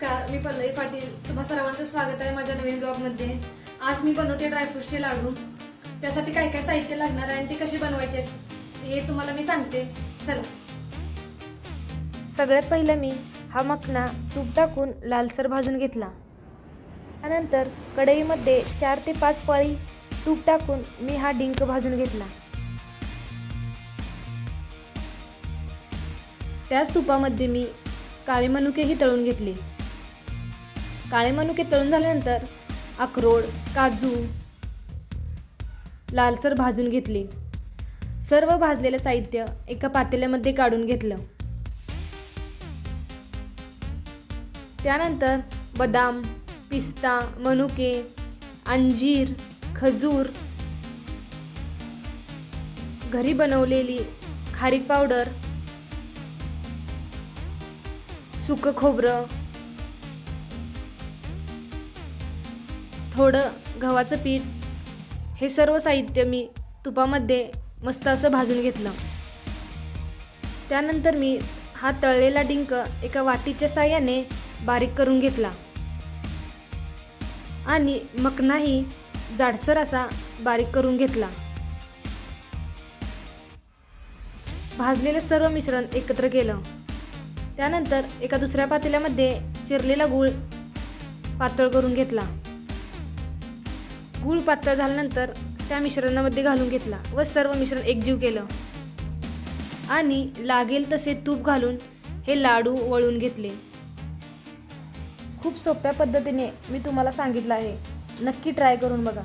नमस्कार मी पल्लवी पाटील. तुम्हा सर्वांचं स्वागत आहे माझ्या नवीन ब्लॉगमध्ये. आज मी बनवते ड्रायफ्रूटचे लाडू. त्यासाठी काय काय साहित्य लागणार आहे आणि ते कसे बनवायचे हे तुम्हाला मी सांगते. चला. सगळ्यात पहिलं मी हा मखना तूप टाकून लालसर भाजून घेतला. त्यानंतर कढईमध्ये चार ते पाच पळी तूप टाकून मी हा डिंक भाजून घेतला. त्याच तुपामध्ये मी काळे मनुकेही तळून घेतले. काळे मनुके तळून झाल्यानंतर अक्रोड काजू लालसर भाजून घेतले. सर्व भाजलेलं साहित्य एका पातेल्यामध्ये काढून घेतलं. त्यानंतर बदाम पिस्ता मनुके अंजीर खजूर घरी बनवलेली खारीक पावडर सुकं खोबरं थोडं गव्हाचं पीठ हे सर्व साहित्य मी तुपामध्ये मस्त असं भाजून घेतलं. त्यानंतर मी हा तळलेला डिंक एका वाटीच्या साह्याने बारीक करून घेतला. आणि मकनाही जाडसर असा बारीक करून घेतला. भाजलेलं सर्व मिश्रण एकत्र केलं. त्यानंतर एका दुसऱ्या पातेल्यामध्ये चिरलेला गूळ पातळ करून घेतला. गूळ पातळ झाल्यानंतर त्या मिश्रणामध्ये घालून घेतला व सर्व मिश्रण एकजीव केलं. आणि लागेल तसे तूप घालून हे लाडू वळून घेतले. खूप सोप्या पद्धतीने मी तुम्हाला सांगितलं आहे. नक्की ट्राय करून बघा.